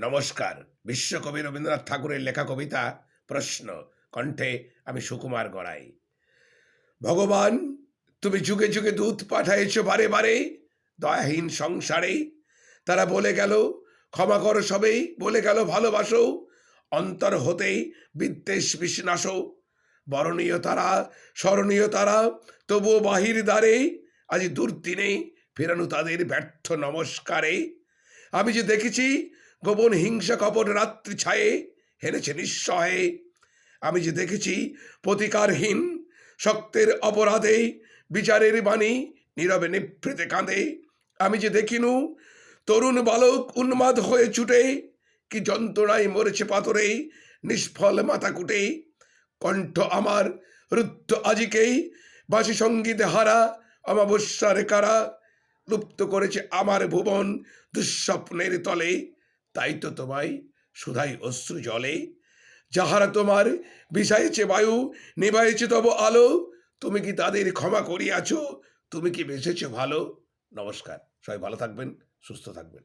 নমস্কার। বিশ্বকবি রবীন্দ্রনাথ ঠাকুরের লেখা কবিতা, প্রশ্ন, কণ্ঠে আমি সুকুমার গড়াই। ভগবান, তুমি যুগে যুগে দুধ পাঠাইছ বারে বারে, দয়াহীন সংসারে। তারা বলে গেল, ক্ষমা করো সবেই, বলে গেল, ভালোবাসো। অন্তর হতেই বিদ্বেষ বিষ্ণাস। বরণীয় তারা, স্মরণীয় তারা, তবুও বাহির দ্বারে, আজ দুর্দিনে ফেরানো তাদের ব্যর্থ নমস্কারে। আমি যে দেখেছি গোপন হিংসা কপট রাত্রি ছায়ে হেরেছে নিঃসহে আমি যে দেখেছি প্রতিকারহীন শক্তের অপরাধে বিচারের বাণী নীরবে নিভৃতে কাঁদে। আমি যে দেখিনু তরুণ বালক উন্মাদ হয়ে ছুটে, কি যন্ত্রণায় মরেছে পাথরে নিষ্ফল মাথা কুটে কণ্ঠ আমার রুদ্ধ আজিকেই, বাসি সঙ্গীতে হারা অমাবস্যার কারা, লুপ্ত করেছে আমার ভুবন দুঃস্বপ্নের তলে। তাই তো তোমায় সুধাই অশ্রু জলে। যাহারা তোমার বিষাইছে বায়ু নিবাইছে তব আলো, তুমি কি তাদের ক্ষমা করিয়াছ? তুমি কি বেঁচেছ ভালো? নমস্কার, সবাই ভালো থাকবেন, সুস্থ থাকবেন।